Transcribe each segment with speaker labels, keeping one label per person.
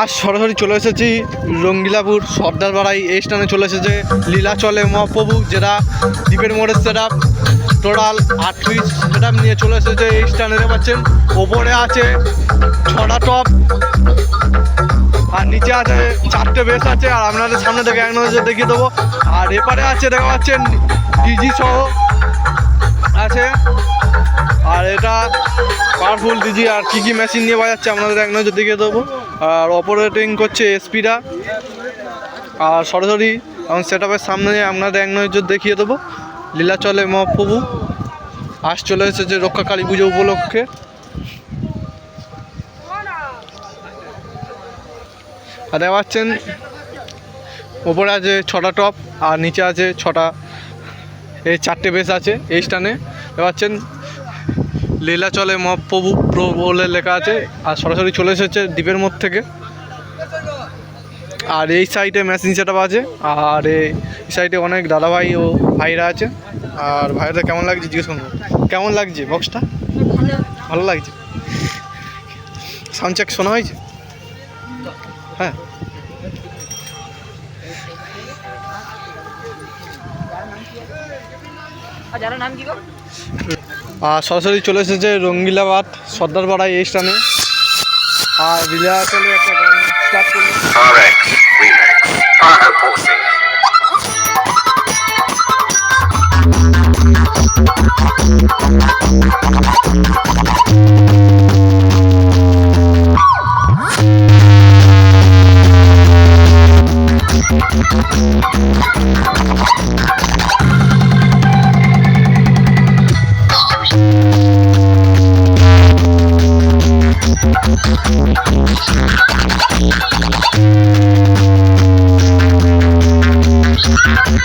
Speaker 1: আজ সরাসরি চলে এসেছি রঙ্গিলাপুর সর্দার পাড়াই এই স্থানে চলে এসেছে লীলাচলে মহাপ্রভু, যেটা দ্বীপের মোড়ের সেট টোটাল আট পিস সেট নিয়ে চলে এসেছে। এই স্থানে দেখতে পাচ্ছেন, ওপরে আছে ছটা টপ আর নিচে আছে চারটে বেস আছে, আর আপনাদের সামনে থেকে এক নজর দেখিয়ে দেবো। আর এপারে আছে দেখা পাচ্ছেন ডিজি সহ আছে আর এটা পাওয়ারফুল ডিজি আর কী কী মেশিন নিয়ে বাজাচ্ছে আপনাদের এক নজর দেখিয়ে দেবো। আর অপারেটিং করছে এসপিরা আর সরাসরি এবং সেট আপের সামনে আপনাদের এক নজর দেখিয়ে দেবো। লীলাচলে মহাপ্রভু। আজ চলে এসেছে রক্ষা কালী পুজো উপলক্ষে। আর দেখা পাচ্ছেন ওপরে আছে ছটা টপ আর নিচে আছে ছটা, এই চারটে বেস আছে এই স্টানে দেখতে পাচ্ছেন লীলা চলে মহাপ্রভু প্রো বলে লেখা আছে, আর সরাসরি চলে এসেছে দ্বীপের মোড় থেকে। আর এই সাইডে মেশিন সেট আছে, আর এই সাইডে অনেক দাদাভাই ও ভাইরা আছে। আর ভাইরা কেমন লাগছে জিজ্ঞেস করব। কেমন লাগছে বক্সটা ভালো লাগছে। সাউন্ড চেক শোনা হয়েছে? হ্যাঁ।
Speaker 2: যারা নাম কি
Speaker 1: সরাসরি চলে এসেছে রঙ্গিলাবাদ সর্দারপাড়ায় এই স্থানে। আর রিলা একটা গান স্টার্ট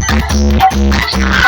Speaker 1: なあ。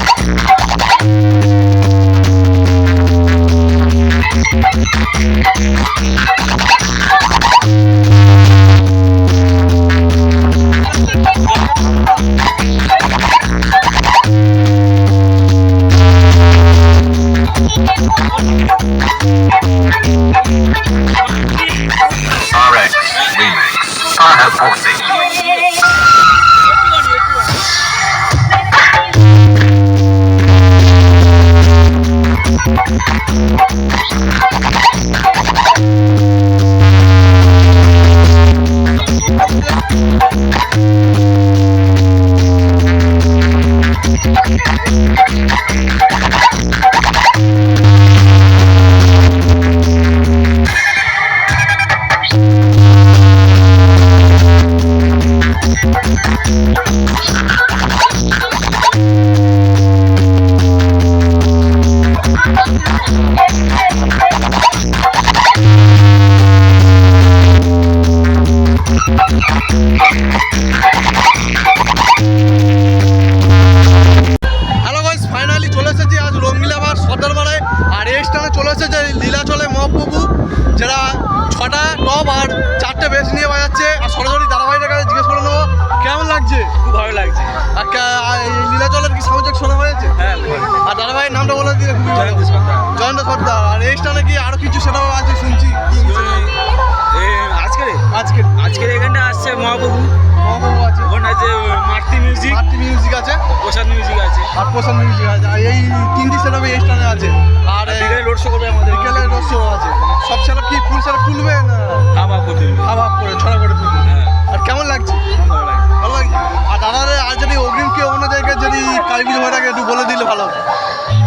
Speaker 1: আর প্রশান্ত মিউজিক আছে। আর এই তিনটি সেটআপে এই স্টানে আছে। আর
Speaker 2: বিকালে রোড শো করবে আমাদের।
Speaker 1: বিকেলে রসো আছে। সব সেটআপ কি ফুল সেটআপ তুলবে না?
Speaker 2: খাওয়া করতে হবে
Speaker 1: হাফ হাফ করে ছড়া করে তুলবে।
Speaker 2: হ্যাঁ।
Speaker 1: আর কেমন লাগছে?
Speaker 2: ভালো
Speaker 1: লাগছে। আর দাদারে আর যদি অগ্রিম কেউ অন্য জায়গায় যদি কালী পুজো হয়ে থাকে একটু বলে দিলে ভালো।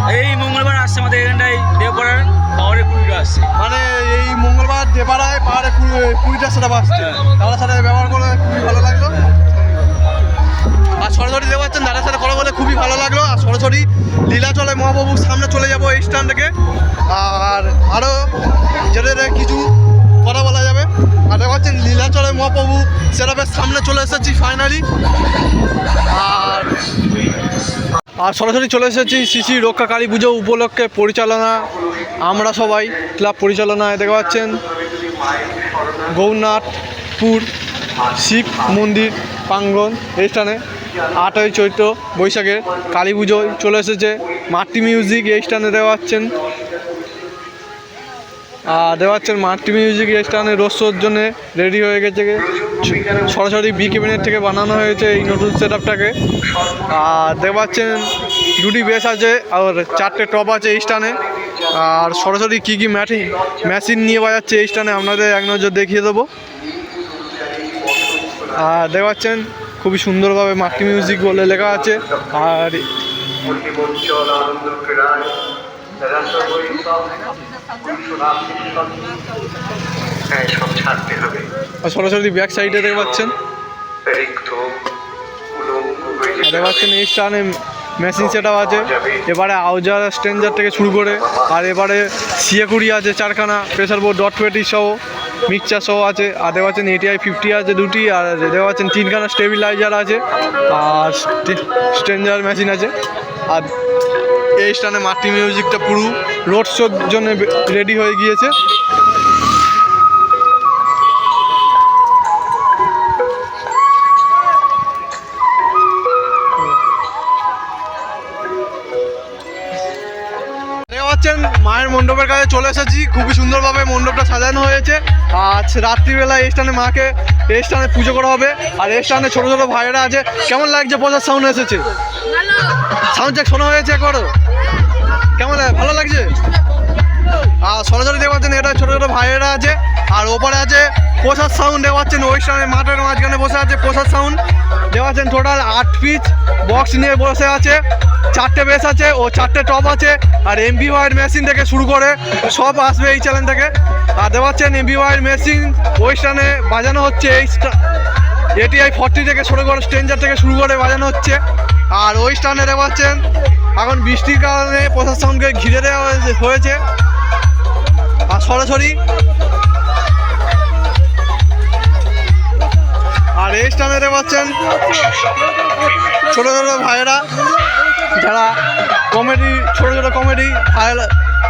Speaker 2: এই মঙ্গলবার আসছে আমাদের এখানটায় দেবপাড়ার পাওয়ারে কুড়িটা আসছে।
Speaker 1: মানে এই মঙ্গলবার দেপাড়ায় পাহাড়ে কুড়ি- কুড়িটা সেটা আসছে
Speaker 2: হ্যাঁ।
Speaker 1: দাদার সাথে ব্যবহার করে খুবই ভালো লাগল। আর সরাসরি দেওয়াচ্ছেন দাদার সাথে কথা বলে খুবই ভালো লাগল। আর সরাসরি লীলাচলে মহাপ্রভুর সামনে চলে যাব এই স্ট্যান্ড থেকে। আর আরও যেটা কিছু কথা বলা যাবে। আর দেখাচ্ছেন লীলাচলে মহাপ্রভু সেরাপের সামনে চলে এসেছি ফাইনালি আর আর সরাসরি চলে এসেছি শিশি রক্ষা কালী পুজো উপলক্ষে পরিচালনা। আমরা সবাই ক্লাব পরিচালনায় দেখতে পাচ্ছেন, গৌরনাথপুর শিব মন্দির প্রাঙ্গন এই স্থানে। আটই চৈত্র বৈশাখের কালী পুজোয় চলে এসেছে। মাটি মিউজিক এই স্থানে দেওয়া হচ্ছেন। আর দেওয়াচ্ছেন মাটি মিউজিক এই স্থানে রোস্টোর জন্য রেডি হয়ে গেছে। সরাসরি বি কেবিনেট থেকে বানানো হয়েছে এই নতুন সেট আপটাকে আর দেখতে দুটি বেস আছে আর চারটে টপ আছে এই স্টানে আর সরাসরি কী কী ম্যাটি মেশিন নিয়ে বাজাচ্ছে এই স্টানে আপনাদের এক নজর দেখিয়ে দেবো। আর দেখতে খুবই সুন্দরভাবে মাটি মিউজিক বলে লেখা আছে। আর
Speaker 3: হ্যাঁ
Speaker 1: সরাসরি ব্যাক সাইডে দেখতে পাচ্ছেন। দেখতে পাচ্ছেন এই স্টানে মেশিন সেটাও আছে। এবারে আউজার স্ট্রেঞ্জার থেকে শুরু করে আর এবারে সিয়াকুড়ি আছে চারখানা প্রেসার বোর্ড ডট পেটি সহ। মিক্সচার সহ আছে, আর দেখতে পাচ্ছেন এটিআই ফিফটি আছে দুটি, আর দেখতে পাচ্ছেন তিনখানা স্টেবিলাইজার আছে, আর স্ট্রেঞ্জার মেশিন আছে। আর এই স্টানে মাটি মিউজিকটা পুরো রোড শোর জন্য রেডি হয়ে গিয়েছে। মণ্ডপের কাছে চলে এসেছি। খুবই সুন্দরভাবে মণ্ডপটা সাজানো হয়েছে। আজ রাত্রিবেলা এই স্থানে মাকে, এই স্থানে পুজো করা হবে। আর এই স্থানে ছোটো ছোটো ভাইয়েরা আছে। কেমন লাগছে? প্রচার সাউন্ড এসেছে। সাউন্ড চেক শোনা হয়েছে করো কেমন ভালো লাগছে? আর সরাসরি দেখতে পাচ্ছেন, এটা ছোটো ছোটো ভাইয়েরা আছে। আর ওপারে আছে প্রসাদ সাউন্ড দেখতে পাচ্ছেন, ওই স্থানে মাঠের মাঝখানে বসে আছে প্রসাদ সাউন্ড দেখতে পাচ্ছেন টোটাল আট পিচ বক্স নিয়ে বসে আছে। চারটে বেস আছে, ও চারটে টপ আছে, আর এমবি ওয়াইড মেশিন থেকে শুরু করে সব আসবে এই চ্যানেল থেকে। আর দেখতে পাচ্ছেন এমবি ওয়াইড মেশিন ওই স্থানে বাজানো হচ্ছে এই এটিআই ফর্টি থেকে শুরু করে স্ট্রেঞ্জার থেকে শুরু করে বাজানো হচ্ছে। আর ওই স্থানে দেখতে পাচ্ছেন, এখন বৃষ্টির কারণে প্রশাসনকে ঘিরে দেওয়া হয়েছে- আর সরাসরি আর এই দেখতে পাচ্ছেন, ছোটো ছোটো ভাইয়েরা যারা কমেডি, ছোটো ছোটো কমেডি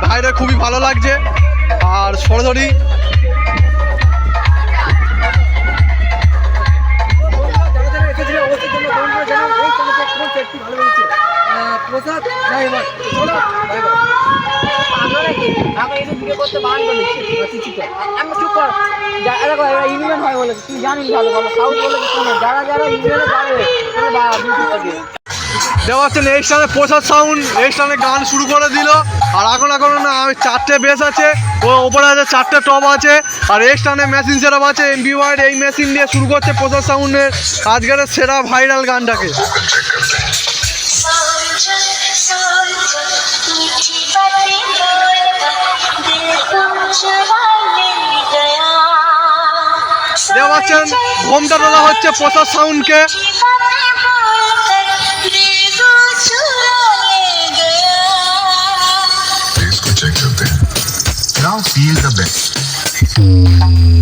Speaker 1: ভাইরা খুবই ভালো লাগছে। আর সরাসরি
Speaker 4: যারা
Speaker 2: জানিস ভালো যারা
Speaker 1: দেখো হচ্ছে নেক্সট টাইমে প্রসাদ সাউন্ড। এই টাইমে গান শুরু করে দিল। আর এখন এখন না আমি চারটে বেস আছে ও ওপরে আছে চারটে টপ আছে আর এই টাইমে মেশিন সেরাপ আছে এমবি ওয়াইড এই মেশিন দিয়ে শুরু করছে প্রসাদ সাউন্ডের। আজকের সেরা ভাইরাল গানটাকে। দেওয়া হচ্ছেন ঘোমটা তোলা হচ্ছে প্রসাদ সাউন্ডকে। Elsie Elizabeth.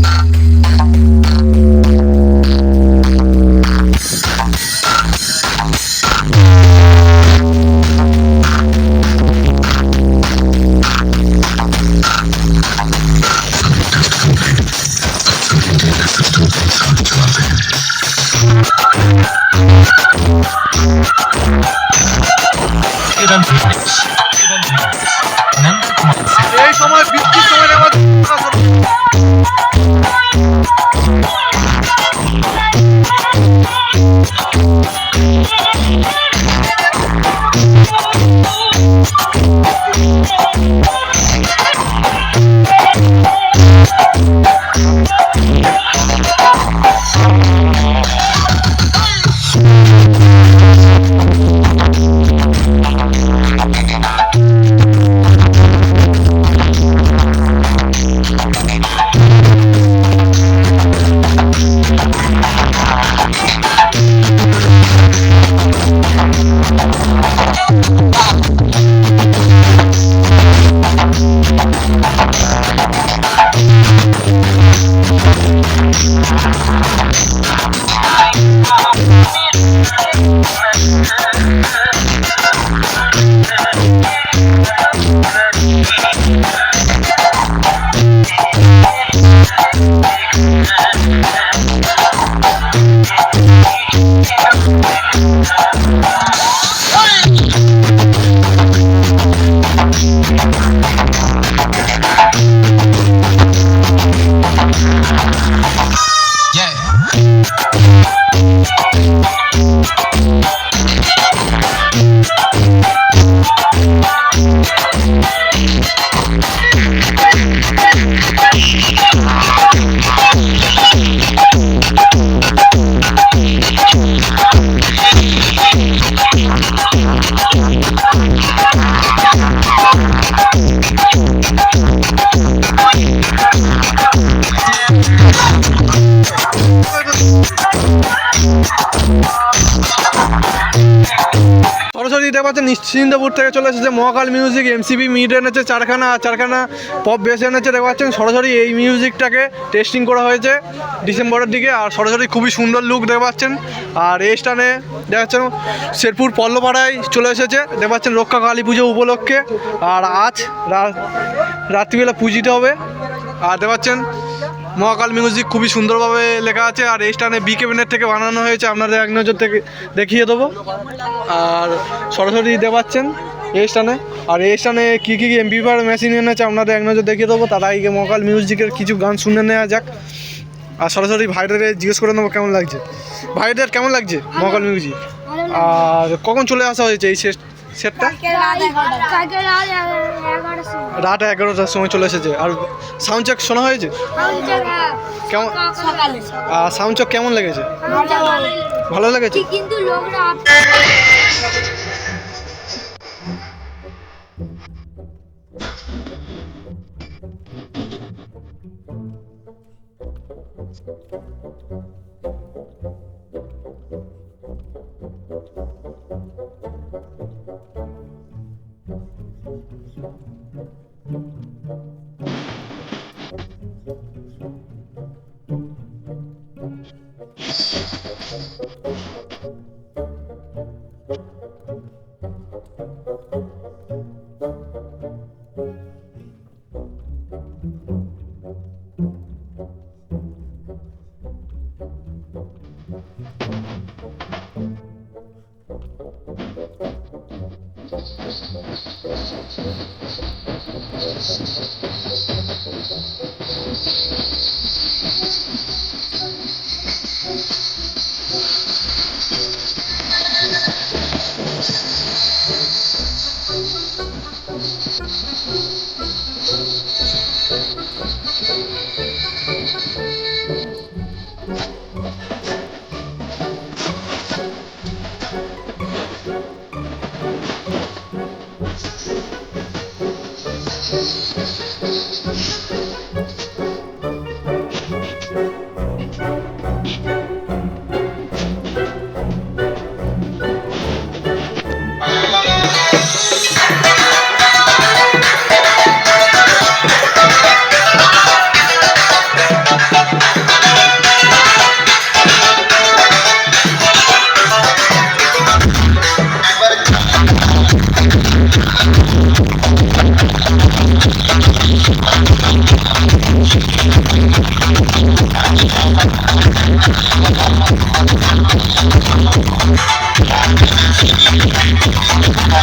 Speaker 1: Thank you. সরাসরি দেখতে পাচ্ছেন, নিশ্চিন্তপুর থেকে চলে এসেছে মহাকাল মিউজিক এমসিবি মিড এনেছে চারখানা আর চারখানা পপ বেস এনেছে দেখতে পাচ্ছেন সরাসরি এই মিউজিকটাকে টেস্টিং করা হয়েছে ডিসেম্বরের দিকে, আর সরাসরি খুবই সুন্দর লুক দেখতে পাচ্ছেন, আর এই স্টানে দেখা যাচ্ছে শেরপুর পল্লপাড়ায় চলে এসেছে, দেখতে পাচ্ছেন, রক্ষা কালী পুজো উপলক্ষে, আর আজ রাত্রিবেলা পুজিতে হবে, আর দেখতে পাচ্ছেন মহাকাল মিউজিক খুবই সুন্দরভাবে লেখা আছে আর এই স্টানে বি কেবিনেট থেকে বানানো হয়েছে আপনাদের এক নজর থেকে দেখিয়ে দেবো। আর সরাসরি দিতে পাচ্ছেন এই স্টানে আর এই স্টানে কী কী এমপিপার মেশিন এনেছে আপনাদের এক নজর দেখিয়ে দেবো। তার আগে মকাল মিউজিকের কিছু গান শুনে নেওয়া যাক। আর সরাসরি ভাইদের জিজ্ঞেস করে নেব কেমন লাগছে। ভাইদের কেমন লাগছে মকাল মিউজিক? আর কখন চলে আসা হয়েছে এই সেট
Speaker 5: রাত এগারোটার সময়।
Speaker 1: চলে এসেছে। আর সাউন্ড চেক শোনা হয়েছে? কেমন? সাউন্ড চেক কেমন লেগেছে? ভালো লেগেছে।
Speaker 5: কিন্তু লোকরা